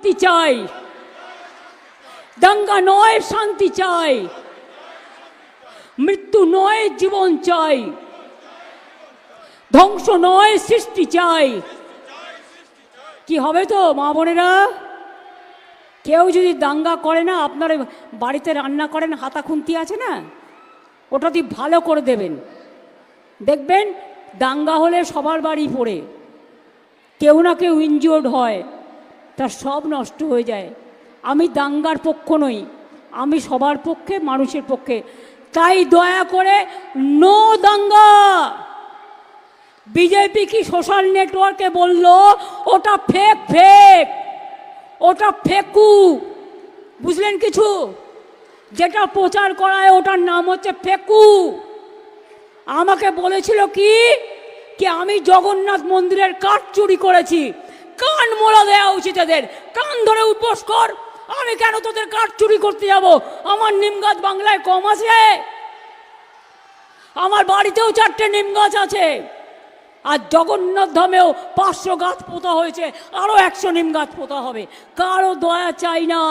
শান্তি চাই। দাঙ্গা নয়, শান্তি চাই। মৃত্যু নয়, জীবন চাই। ধ্বংস নয়, সৃষ্টি চাই। কি হবে তো, মা বোনেরা? কেউ যদি দাঙ্গা করে না, আপনার বাড়িতে রান্না করেন, হাতা খুন্তি আছে না? ওটা দিয়ে ভালো করে দেবেন। দেখবেন, দাঙ্গা হলে সবার বাড়ি পড়ে। কেউ না কেউ ইনজিওর্ড হয়। তার সব নষ্ট হয়ে যায়। আমি দাঙ্গার পক্ষ নই, আমি সবার পক্ষে, মানুষের পক্ষে। তাই দয়া করে নো দাঙ্গা। বিজেপি কি সোশ্যাল নেটওয়ার্কে বলল, ওটা ফেক ফেক ওটা ফেকু। বুঝলেন কিছু? যেটা প্রচার করায় ওটার নাম হচ্ছে ফেকু। আমাকে বলেছিল কি কি আমি জগন্নাথ মন্দিরের কাঠ চুরি করেছি কান মোলা দেওয়া উচিত এদের। কান ধরে উপোস কর। আমি কেন তোদের কাঠ চুরি করতে যাব? আমার নিম গাছ বাংলায় কম আছে? আমার বাড়িতেও চারটে নিম গাছ আছে। আর জগন্নাথ ধামেও পাঁচশো গাছ পোতা হয়েছে আরও একশো নিম গাছ পোতা হবে। কারও দয়া চাই না।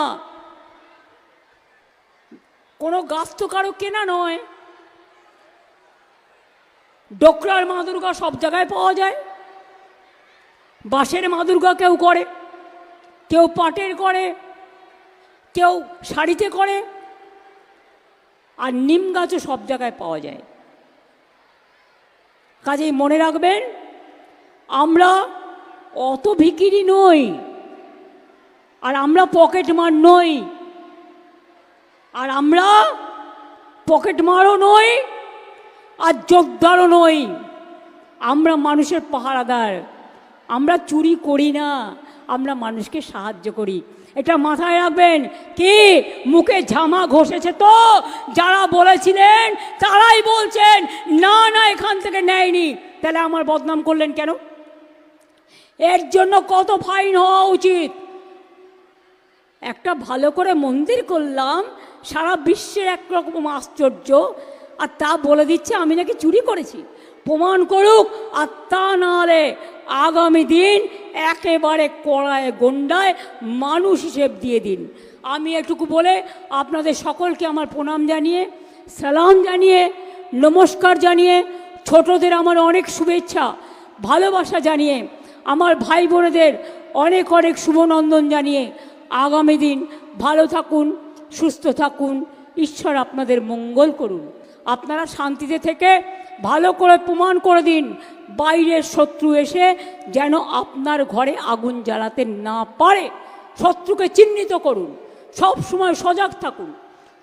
কোনো গাছ তো কারও কেনা নয়। ডোকরার মা দুর্গা সব জায়গায় পাওয়া যায়। বাঁশের মা দুর্গা কেউ করে, কেউ পাটের করে, কেউ শাড়িতে করে, আর নিম গাছও সব জায়গায় পাওয়া যায়। কাজেই মনে রাখবেন, আমরা অত ভিকিরি নই, আর আমরা পকেট মার নই, আর আমরা পকেট মারও নই, আর যোগদারও নই, আমরা মানুষের পাহারাদার। আমরা চুরি করি না, আমরা মানুষকে সাহায্য করি। এটা মাথায় রাখবেন, কি? মুখে ঝামা ঘষেছে তো, যারা বলেছিলেন তারাই বলছেন, না না, এখান থেকে নেয়নি। তাহলে আমার বদনাম করলেন কেন? এর জন্য কত ফাইন হওয়া উচিত? একটা ভালো করে মন্দির করলাম, সারা বিশ্বের একরকম আশ্চর্য, আর তা বলে দিচ্ছে, আমি নাকি চুরি করেছি। প্রমাণ করুক, আর তা নাহলে আগামী দিন একেবারে কড়ায়, গন্ডায় মানুষ হিসেব দিয়ে দিন। আমি এটুকু বলে আপনাদের সকলকে আমার প্রণাম জানিয়ে, সালাম জানিয়ে, নমস্কার জানিয়ে, ছোটদের আমার অনেক শুভেচ্ছা, ভালোবাসা জানিয়ে, আমার ভাই বোনেদের অনেক অনেক শুভনন্দন জানিয়ে আগামী দিন ভালো থাকুন, সুস্থ থাকুন, ঈশ্বর আপনাদের মঙ্গল করুন। আপনারা শান্তিতে থেকে ভালো করে প্রমাণ করে দিন বাইরের শত্রু এসে যেন আপনার ঘরে আগুন জ্বালাতে না পারে। শত্রুকে চিহ্নিত করুন। সব সময় সজাগ থাকুন।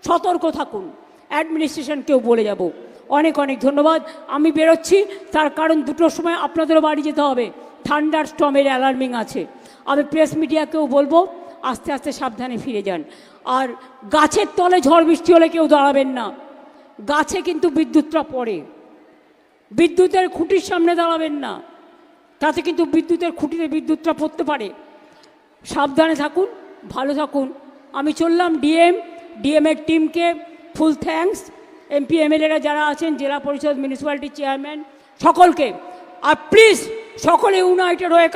সতর্ক থাকুন। অ্যাডমিনিস্ট্রেশনকেও বলে যাব। অনেক অনেক ধন্যবাদ। আমি বেরোচ্ছি। তার কারণ দুটোর সময় আপনাদেরও বাড়ি যেতে হবে। থান্ডার স্টমের অ্যালার্মিং আছে। আমি প্রেস মিডিয়াকেও বলব, আস্তে আস্তে সাবধানে ফিরে যান। আর গাছের তলে ঝড় বৃষ্টি হলে কেউ দাঁড়াবেন না। গাছে কিন্তু বিদ্যুৎটা পড়ে। বিদ্যুতের খুঁটির সামনে দাঁড়াবেন না। তাতে কিন্তু বিদ্যুতের খুঁটিতে বিদ্যুৎটা পড়তে পারে। সাবধানে থাকুন, ভালো থাকুন। আমি চললাম ডিএম, ডিএমের টিমকে ফুল থ্যাঙ্কস। এমপি, এমএলএরা যারা আছেন, জেলা পরিষদ, মিউনিসিপ্যালিটি চেয়ারম্যান, সকলকে, আর প্লিজ, সকলে ইউনাইটেড হয়ে